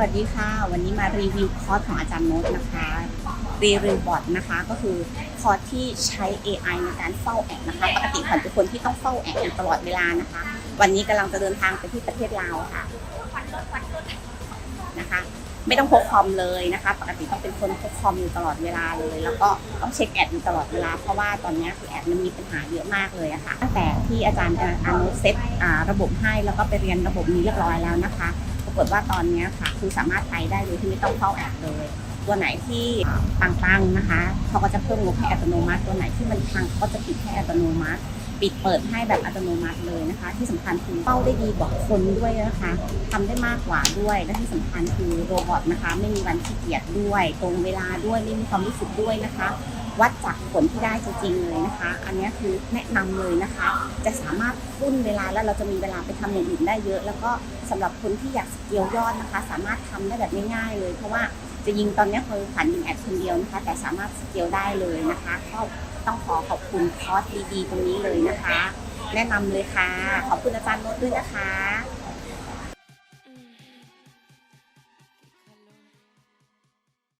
วัสดีค่ะ วันนี้มารีวิวคอร์สของอาจารย์โน้ตนะคะรีวิวบอทนะคะก็คือคอร์สที่ใช้ AI ในการเฝ้าแอดนะคะปกติขวัญเป็นคนที่ต้องเฝ้าแอดตลอดเวลานะคะ วันนี้กำลังจะเดินทางไปที่ประเทศลาวค่ะนะคะ ไม่ต้องพกคอมเลยนะคะ ปกติต้องเป็นคนพกคอมอยู่ตลอดเวลาเลย แล้วก็ต้องเช็คแอดอยู่ตลอดเวลาเพราะว่าตอนนี้คือแอดมันมีปัญหาเยอะมากเลยอะค่ะตั้งแต่ที่อาจารย์อานุเซตระบบให้แล้วก็ไปเรียนระบบนี้เรียบร้อยแล้วนะคะากฏว่าตอนนี้ค่ะคือสามารถไปได้โดยที่ไม่ต้องเข้าแอดเลย ตัวไหนที่ปังๆนะคะเขาก็จะเพิ่มงบให้อัตโนมัติ ตัวไหนที่มันพังก็จะปิดให้อัตโนมัติ ปิดเปิดให้แบบอัตโนมัติเลยนะคะ ที่สำคัญคือเป้าได้ดีกว่าคนด้วยนะคะทำได้มากกว่าด้วยและที่สำคัญคือโรบอทนะคะ ไม่มีวันขี้เกียจด้วย ตรงเวลาด้วยไม่มีความรู้สึกด้วยนะคะ วัดจากผลที่ได้จริงๆเลยนะคะ อันนี้คือแนะนำเลยนะคะ จะสามารถพุ่นเวลาแล้วเราจะมีเวลาไปทำอย่างอื่นได้เยอะ แล้วก็สำหรับคนที่อยากสเกลยอดนะคะ สามารถทำได้แบบง่ายๆเลย เพราะว่าจะยิงตอนนี้คือผันยิงแอดคนเดียวนะคะ แต่สามารถสเกลได้เลยนะคะก็ต้องขอขอบคุณคอร์สดีๆตรงนี้เลยนะคะ แนะนำเลยค่ะ ขอบคุณอาจารย์โน้ตด้วยนะคะ